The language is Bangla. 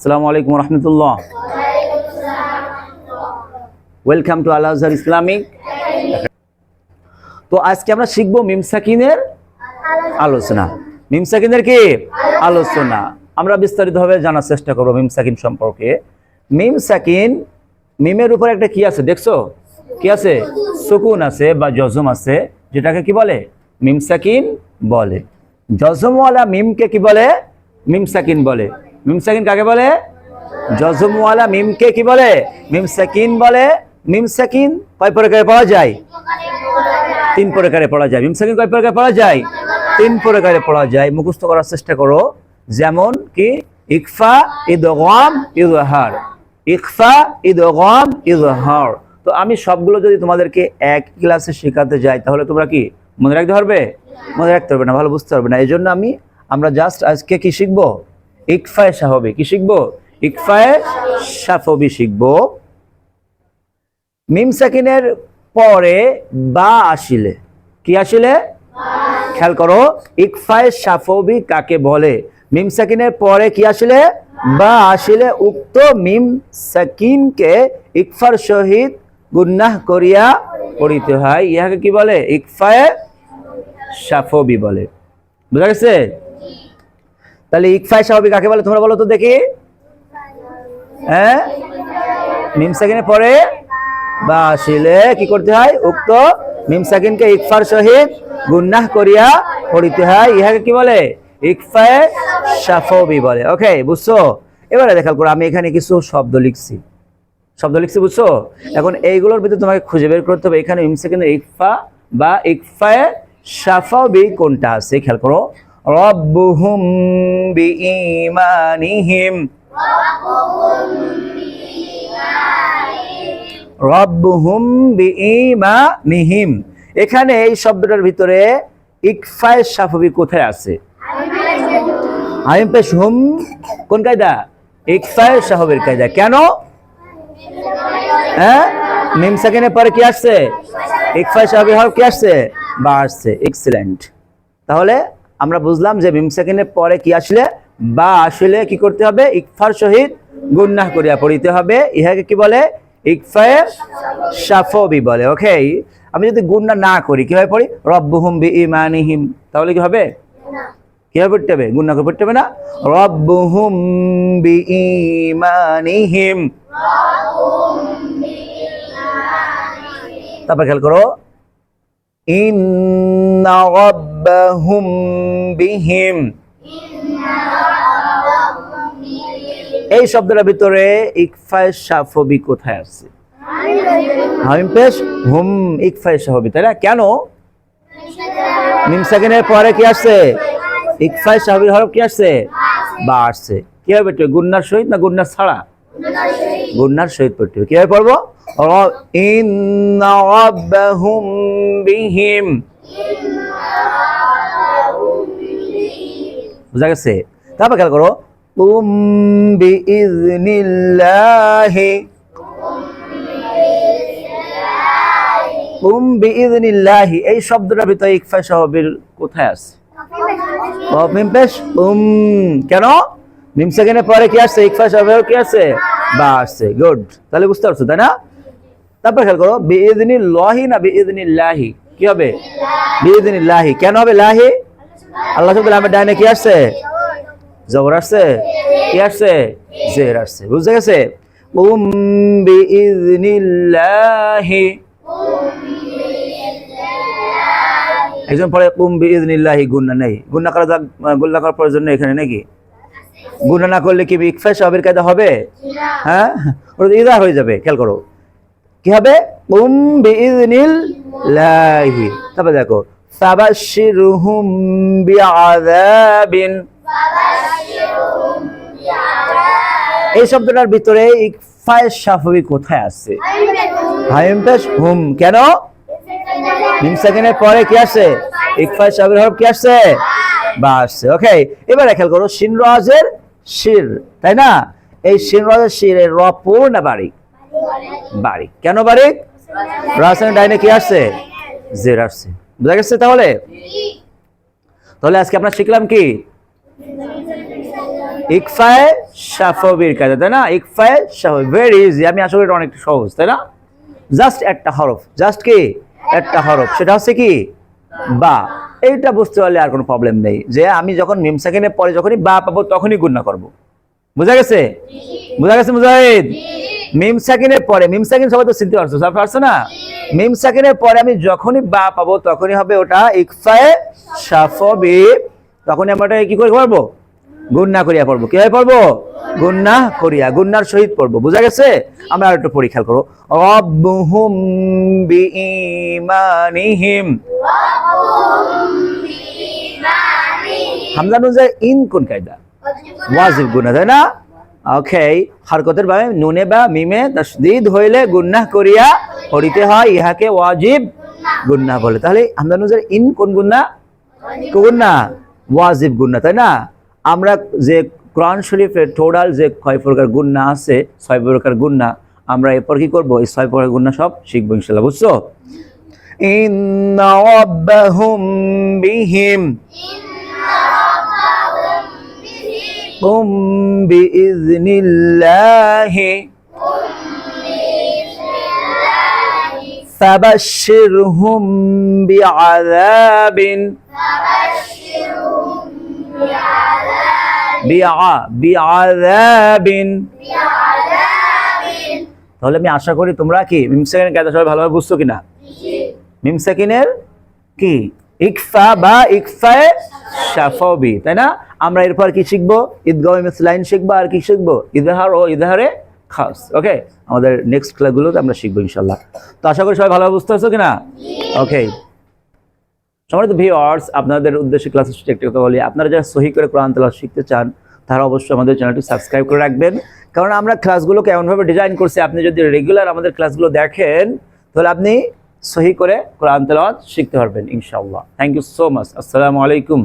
আসসালামু আলাইকুম রহমতুল্লাহ। Welcome to Al Azhar Islamic তো আজকে আমরা শিখব মিমসাকিনের আলোচনা। মিমসাকিনের কি? আলোচনা। আমরা বিস্তারিতভাবে জানার চেষ্টা করব মিমসাকিন সম্পর্কে। মিমসাকিন, মিমের উপর একটা কি আছে দেখছ? কি আছে? সুকুন আছে বা জজম আছে, যেটাকে কি বলে? মিমসাকিন বলে। জজমওয়ালা মিমকে কি বলে? মিমসাকিন বলে। মিমসাকিন কাকে বলে? জজমওয়ালা মিমকে কি বলে? মিমসাকিন বলে। মিমসাকিন কয় প্রকারে পাওয়া যায়? তিন প্রকারে পড়া যায়। মিমসাকিন কয় প্রকারে পড়া যায়? তিন প্রকারে পড়া যায়। মুখস্থ করার চেষ্টা করো। যেমন কি? ইকফা ইদগাম ইজহার ইকফা ইদগাম ইজহার তো আমি সবগুলো যদি তোমাদেরকে এক ক্লাসে শেখাতে যাই, তাহলে তোমরা কি মনে রাখতে পারবে? মনে রাখতে পারবে না, ভালো বুঝতে পারবে না। এই জন্য আমি, আমরা জাস্ট আজকে কি শিখব? ইকফায় সাহবি কি শিখব? ইকফায় সাফবি শিখব। মিম সাকিনের পরে বা আসিলে, কি আসিলে? খেয়াল করো, ইকফায় সাফবি কাকে বলে? মিম সাকিনের পরে কি আসিলে? বা আসিলে উক্ত মিম সাকিনকে ইকফার সহিত গুন্নাহ করিয়া পড়িতে হয়। ইহাকে কি বলে? ইকফায় সাফবি বলে। বুঝা গেছে? তাহলে ইকফায় সাফবি কাকে বলে? তোমরা বলো তো দেখি। হ্যাঁ? মিম পরে বা আসিলে কি করতে হয়? উক্ত মিম সাকিনকে ইকফার সহিত গুন্নাহ করিয়া পড়িতে হয়। ইহাকে কি বলে? ইকফায়ে সাফবি বলে। ওকে বুঝছ? এবারে দেখাল করো, আমি এখানে কিছু শব্দ লিখছি। শব্দ লিখছি, বুঝছ? এখন এইগুলোর ভিতরে তোমাকে খুঁজে বের করতে হবে। এখানে মিম সাকিনের ইকফা বা ইকফায়ে সাফবি কোনটা আছে? খেয়াল করো। রব্বুহুম বিঈমানিহিম রব্বুহুম বিঈমানিহিম এখানে এই শব্দটার ভিতরে ইকফায়ে সাফবি কোথায় আছে? আইম পেশ হুম। কোন কায়দা? ইকফায়ে সাহবের কায়দা। কেন? হ্যাঁ? মিম সেকেন্ডের পরে কি আসছে? ইকফায়ে সাহবি হরফ কি আসছে? বা আসছে। এক্সিলেন্ট। তাহলে আমরা বুঝলাম যে মিম সেকেন্ডের পরে কি আসলে? বা আসলে কি করতে হবে? ইকফার সহিত গুন্নাহ করিয়া পড়িতে হবে। ইহাকে কি বলে? ইকফায়ে সাফবি বলে। ওকে আমি যদি গুন্না না করি কীভাবে পড়ি? রব্বুহুম বি ইমানিহিম তাহলে কি হবে? কীভাবে পড়তে হবে? গুন্না করে পড়তে হবে না? রব্বুহুম বি ইমানিহিম তারপর খেয়াল করো। ইন্না রব্বাহুম বিহিম এই শব্দটার ভিতরে ইকফায় সাফবি কোথায় আছে হামিম পেশ? হুম ইকফায় সাফবি তাই না? কেন? মিম সেকেন্ডের পরে কি আসছে? ইকফায় সাফবির হরফ কি আসছে? বা আসছে। কি হবে? গুন্নার সহিত না গুন্নার ছাড়া? গুন্নার সহিত পড়তে হবে। কীভাবে পড়ব? ইন্না রাব্বাহুম বিহিম বুঝা গেছে? তারপর খেয়াল করো উম বিইজনিল্লাহি উম বিইজনিল্লাহি এই শব্দটার ভিতরে ইকফা সাহাবীর কোথায় আছে? মিম পেশ উম কেন? মিম সেকেন্ডের পরে কি আসছে? ইকফা সাহাবীর কি আছে? বা আসছে। গুড। তাহলে বুঝতে পারছ, তাই না? তারপর খেয়াল করো বিইজনিল্লাহি না বেদিনী লাহি কি হবে? বেদিনী লাহি কেন হবে লাহি আল্লাহ শব্দ লামের ডাইনে কি আসছে? জবর আসছে? কি আসছে? জের আসছে। বুঝতে গেছে? উম বিইজনিল্লাহি একজন পরে উম বিইজনিল্লাহি গুন্না নেই। গুন্না করা যাক গুন্না করার প্রয়োজন নেই এখানে নাকি? গুন্না না করলে কি ইকফা সাহাবের কায়দা হবে? হ্যাঁ? ওটা ইদা হয়ে যাবে খেয়াল করো। কি হবে? উম বিইজনিল্লাহি তারপর দেখো, ফাবাশশিরহুম বিআযাবিন। এই শব্দটার ভিতরে ইকফায়ে সাফবি কোথায় আছে? হাইম পেশ হুম। কেন? মিম সেকেন্ডের পরে কি আসছে ইকফায়ে সাফবির হরফ কি আসছে বা আসছে। ওকে এবারে খেয়াল করো শিন রাজের শির, তাই না? এই শিন রাজের শিরের র পূর্ণ বাড়ি বাড়ি। কেন বাড়ি? রাজধানী ডাইনে কি আসছে? জের আসছে। বুঝা গেছে তাহলে? তাহলে আজকে আমরা শিখলাম কি? ইকফায়ে শাফবির কায়দা, তাই না? ইকফায়ে শাফবি। ভেরি ইজি আমি আসলে এটা অনেক সহজ, তাই না? জাস্ট একটা হরফ। জাস্ট কি? একটা হরফ। সেটা হচ্ছে কি? বা। এইটা বুঝতে পারলে আর কোনো প্রবলেম নেই। যে আমি যখন মিম সেকেন্ডের পরে যখনই বা পাবো, তখনই গুণনা করব। বুঝা গেছে? বুঝা গেছে মুজাহিদ? মিম সাকিনের পরে মিম সাকিন সবাই তো চিনতে পারছ সব পারছ না? মিম সাকিনের পরে আমি যখনই বা পাবো তখনই হবে ওটা ইকফায়ে শাফবি। তখনই আমরা ওটা কি করে পারব গুন্না করিয়া পড়ব। কীভাবে পড়ব? গুন্না করিয়া গুন্নার সহিত পড়ব। বুঝা গেছে? আমরা আর একটু পরীক্ষা করো রব্বুহুম বিঈমানিহিম হামজা যায় ইন কোন কায়দা? ওয়াজিব গুনা তাই না? ওকে হরকতের ভাবে নুনে বা মিমে তসদিদ হইলে গুন্নাহ করিয়া পড়িতে হয় ইহাকে ওয়াজিব গুন্নাহ বলে। তাহলে হামজা নুনের ইন কোন গুন্না গুন্না ওয়াজিব গুন্না তাই না? আমরা যে কোরআন শরীফের টোটাল যে কয় প্রকার গুন্না আছে ছয় প্রকার গুন্না আমরা এরপর কি করব? এই ছয় প্রকার গুন্না সব শিখব ইনশাল্লাহ বুঝছ? ইন্না বিহিম। قم بإذن الله فبشرهم بعذاب بع بعذاب তাহলে আমি আশা করি তোমরা কি মিম সেকেন্ডের কায়দা সবাই ভালোভাবে বুঝছো কিনা মিম সেকেন্ডের কি ইকফা বা ইকফায়ে শাফবি, তাই না? আমরা এরপর কি শিখব? ঈদগাহ লাইন শিখব, আর কি শিখব? ইদহার ও ইদহারে খাস, ওকে? আমাদের নেক্সট ক্লাসগুলোতে আমরা শিখব ইনশাল্লাহ তো আশা করি সবাই ভালোভাবে বুঝতে পারছ কিনা? ওকে। সম্মানিত ভিউয়ার্স আপনাদের উদ্দেশ্যে ক্লাস একটি কথা বলি। আপনারা যারা সহি করে কোরআন তেলাওয়াত শিখতে চান, তারা অবশ্যই আমাদের চ্যানেলটি সাবস্ক্রাইব করে রাখবেন। কারণ আমরা ক্লাসগুলোকে এমনভাবে ডিজাইন করছি, আপনি যদি রেগুলার আমাদের ক্লাসগুলো দেখেন, তাহলে আপনি সহি করে কোরআন তেলাওয়াত শিখতে পারবেন ইনশাআল্লাহ। থ্যাংক ইউ সো মাচ আসসালামু আলাইকুম